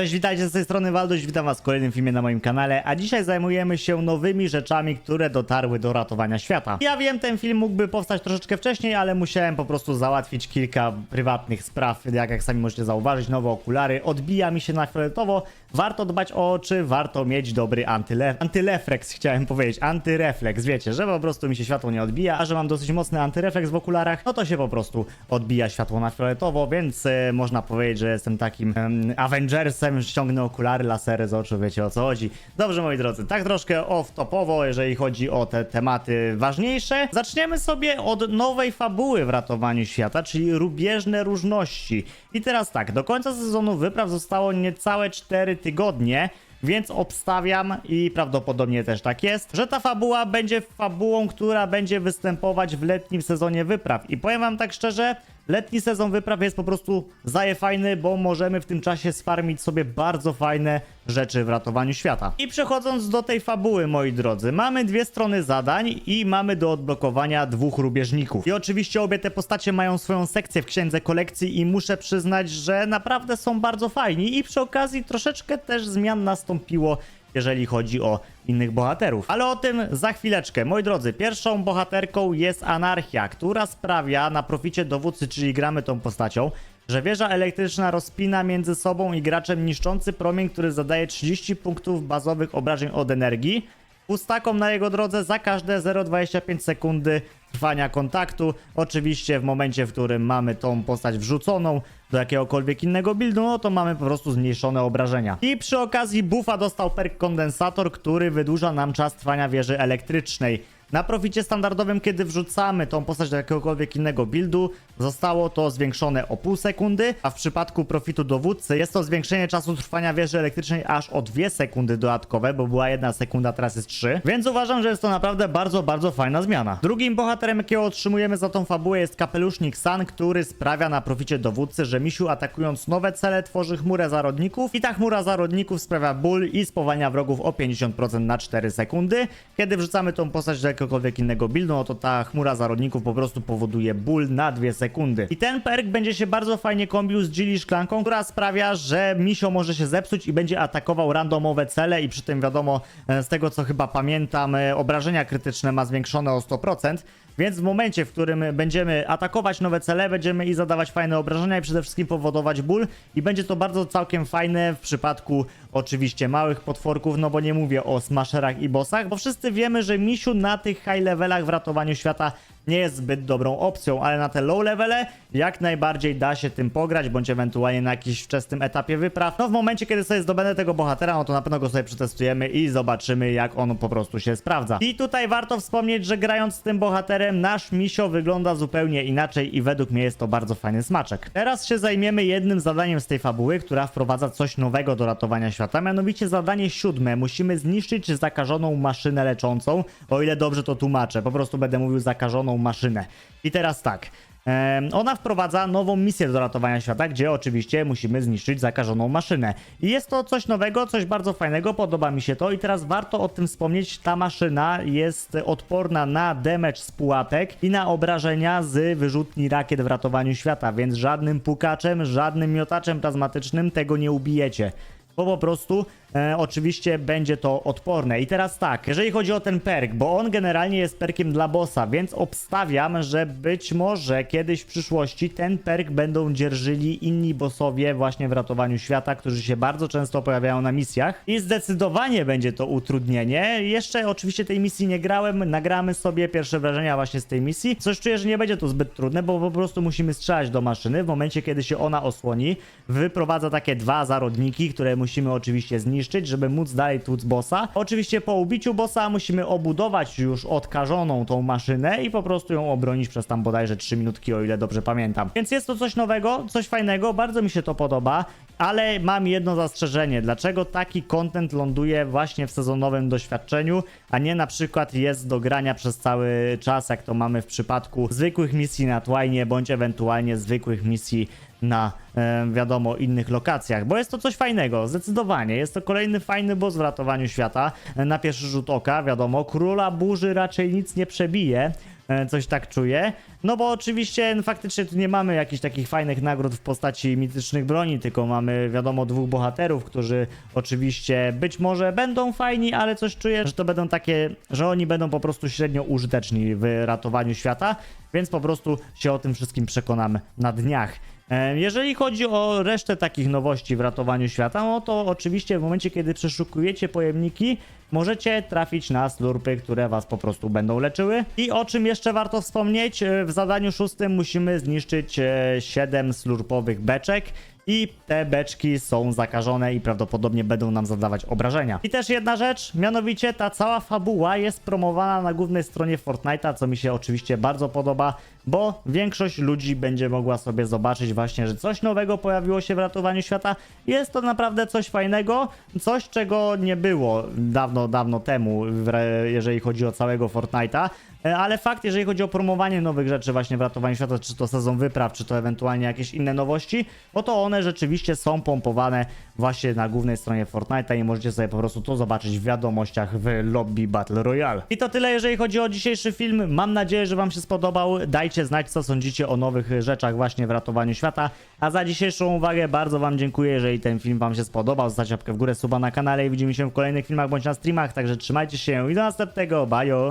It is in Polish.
Cześć, witajcie z tej strony Waldoś, witam was w kolejnym filmie na moim kanale, a dzisiaj zajmujemy się nowymi rzeczami, które dotarły do ratowania świata. Ja wiem, ten film mógłby powstać troszeczkę wcześniej, ale musiałem po prostu załatwić kilka prywatnych spraw, jak, jak sami możecie zauważyć, nowe okulary, odbija mi się na fioletowo, warto dbać o oczy, warto mieć dobry antyle antyleflex, chciałem powiedzieć, antyrefleks, wiecie, że po prostu mi się światło nie odbija, a że mam dosyć mocny antyrefleks w okularach, no to się po prostu odbija światło na fioletowo, więc e, można powiedzieć, że jestem takim em, Avengersem, ściągnę okulary, lasery z oczu, wiecie o co chodzi. Dobrze, moi drodzy, tak troszkę off-topowo, jeżeli chodzi o te tematy ważniejsze. Zaczniemy sobie od nowej fabuły w ratowaniu świata, czyli rubieżne różności. I teraz tak, do końca sezonu wypraw zostało niecałe 4 tygodnie, więc obstawiam i prawdopodobnie też tak jest, że ta fabuła będzie fabułą, która będzie występować w letnim sezonie wypraw. I powiem wam tak szczerze, letni sezon wypraw jest po prostu zaje fajny, bo możemy w tym czasie sfarmić sobie bardzo fajne rzeczy w ratowaniu świata. I przechodząc do tej fabuły, moi drodzy, mamy dwie strony zadań i mamy do odblokowania dwóch rubieżników. I oczywiście obie te postacie mają swoją sekcję w księdze kolekcji i muszę przyznać, że naprawdę są bardzo fajni i przy okazji troszeczkę też zmian nastąpiło jeżeli chodzi o innych bohaterów. Ale o tym za chwileczkę. Moi drodzy, pierwszą bohaterką jest Anarchia, która sprawia na proficie dowódcy, czyli gramy tą postacią, że wieża elektryczna rozpina między sobą i graczem niszczący promień, który zadaje 30 punktów bazowych obrażeń od energii. Pustakom na jego drodze za każde 0,25 sekundy trwania kontaktu. Oczywiście w momencie, w którym mamy tą postać wrzuconą do jakiegokolwiek innego buildu, no to mamy po prostu zmniejszone obrażenia. I przy okazji buffa dostał perk kondensator, który wydłuża nam czas trwania wieży elektrycznej. Na proficie standardowym, kiedy wrzucamy tą postać do jakiegokolwiek innego buildu, zostało to zwiększone o pół sekundy, a w przypadku profitu dowódcy jest to zwiększenie czasu trwania wieży elektrycznej aż o 2 sekundy dodatkowe, bo była jedna sekunda, teraz jest 3. Więc uważam, że jest to naprawdę bardzo, bardzo fajna zmiana. Drugim bohaterem, jakiego otrzymujemy za tą fabułę jest kapelusznik San, który sprawia na proficie dowódcy, że misiu atakując nowe cele tworzy chmurę zarodników i ta chmura zarodników sprawia ból i spowalnia wrogów o 50% na 4 sekundy. Kiedy wrzucamy tą postać do jakiegokolwiek innego buildu, no to ta chmura zarodników po prostu powoduje ból na 2 sekundy. I ten perk będzie się bardzo fajnie kombił z Gilly szklanką, która sprawia, że misio może się zepsuć i będzie atakował randomowe cele i przy tym wiadomo, e, z tego co chyba pamiętam, e, obrażenia krytyczne ma zwiększone o 100%. Więc w momencie, w którym będziemy atakować nowe cele, będziemy i zadawać fajne obrażenia i przede wszystkim powodować ból i będzie to bardzo całkiem fajne w przypadku oczywiście małych potworków, no bo nie mówię o smasherach i bossach, bo wszyscy wiemy, że misiu na tych high levelach w ratowaniu świata nie jest zbyt dobrą opcją, ale na te low levele jak najbardziej da się tym pograć, bądź ewentualnie na jakimś wczesnym etapie wypraw. No w momencie, kiedy sobie zdobędę tego bohatera, no to na pewno go sobie przetestujemy i zobaczymy, jak on po prostu się sprawdza. I tutaj warto wspomnieć, że grając z tym bohaterem, nasz misio wygląda zupełnie inaczej i według mnie jest to bardzo fajny smaczek. Teraz się zajmiemy jednym zadaniem z tej fabuły, która wprowadza coś nowego do ratowania świata, mianowicie zadanie siódme. Musimy zniszczyć zakażoną maszynę leczącą, o ile dobrze to tłumaczę, po prostu będę mówił zakażoną maszynę. I teraz tak. Ona wprowadza nową misję do ratowania świata, gdzie oczywiście musimy zniszczyć zakażoną maszynę. I jest to coś nowego, coś bardzo fajnego, podoba mi się to i teraz warto o tym wspomnieć. Ta maszyna jest odporna na damage z pułapek i na obrażenia z wyrzutni rakiet w ratowaniu świata, więc żadnym pukaczem, żadnym miotaczem plazmatycznym tego nie ubijecie bo po prostu e, oczywiście będzie to odporne. I teraz tak, jeżeli chodzi o ten perk, bo on generalnie jest perkiem dla bossa, więc obstawiam, że być może kiedyś w przyszłości ten perk będą dzierżyli inni bossowie właśnie w ratowaniu świata, którzy się bardzo często pojawiają na misjach i zdecydowanie będzie to utrudnienie. Jeszcze oczywiście tej misji nie grałem, nagramy sobie pierwsze wrażenia właśnie z tej misji. Coś czuję, że nie będzie to zbyt trudne, bo po prostu musimy strzelać do maszyny w momencie, kiedy się ona osłoni. Wyprowadza takie dwa zarodniki, które musimy oczywiście zniszczyć, żeby móc dalej tłuc bossa. Oczywiście po ubiciu bossa musimy obudować już odkażoną tą maszynę i po prostu ją obronić przez tam bodajże 3 minutki, o ile dobrze pamiętam. Więc jest to coś nowego, coś fajnego, bardzo mi się to podoba, ale mam jedno zastrzeżenie. Dlaczego taki content ląduje właśnie w sezonowym doświadczeniu, a nie na przykład jest do grania przez cały czas, jak to mamy w przypadku zwykłych misji na Twinie, bądź ewentualnie zwykłych misji na e, wiadomo innych lokacjach, bo jest to coś fajnego, zdecydowanie. Jest to kolejny fajny boss w ratowaniu świata. E, Na pierwszy rzut oka, wiadomo, króla burzy raczej nic nie przebije. E, Coś tak czuję. No bo oczywiście no, faktycznie tu nie mamy jakichś takich fajnych nagród w postaci mitycznych broni, tylko mamy wiadomo dwóch bohaterów, którzy oczywiście być może będą fajni, ale coś czuję, że to będą takie, że oni będą po prostu średnio użyteczni w ratowaniu świata, więc po prostu się o tym wszystkim przekonamy na dniach. E, Jeżeli chodzi o resztę takich nowości w ratowaniu świata, no to oczywiście w momencie, kiedy przeszukujecie pojemniki, możecie trafić na slurpy, które was po prostu będą leczyły. I o czym jeszcze warto wspomnieć, e, w zadaniu szóstym musimy zniszczyć 7 slurpowych beczek. I te beczki są zakażone i prawdopodobnie będą nam zadawać obrażenia. I też jedna rzecz, mianowicie ta cała fabuła jest promowana na głównej stronie Fortnite'a, co mi się oczywiście bardzo podoba, bo większość ludzi będzie mogła sobie zobaczyć właśnie, że coś nowego pojawiło się w ratowaniu świata. Jest to naprawdę coś fajnego, coś czego nie było dawno, dawno temu, jeżeli chodzi o całego Fortnite'a. E, Ale fakt, jeżeli chodzi o promowanie nowych rzeczy właśnie w ratowaniu świata, czy to sezon wypraw, czy to ewentualnie jakieś inne nowości, no to one rzeczywiście są pompowane właśnie na głównej stronie Fortnite'a i możecie sobie po prostu to zobaczyć w wiadomościach w lobby Battle Royale. I to tyle, jeżeli chodzi o dzisiejszy film. Mam nadzieję, że Wam się spodobał. Dajcie znać, co sądzicie o nowych rzeczach właśnie w ratowaniu świata. A za dzisiejszą uwagę bardzo Wam dziękuję, jeżeli ten film Wam się spodobał. Zostawcie łapkę w górę, suba na kanale i widzimy się w kolejnych filmach bądź na streamach. Także trzymajcie się i do następnego. Bajo!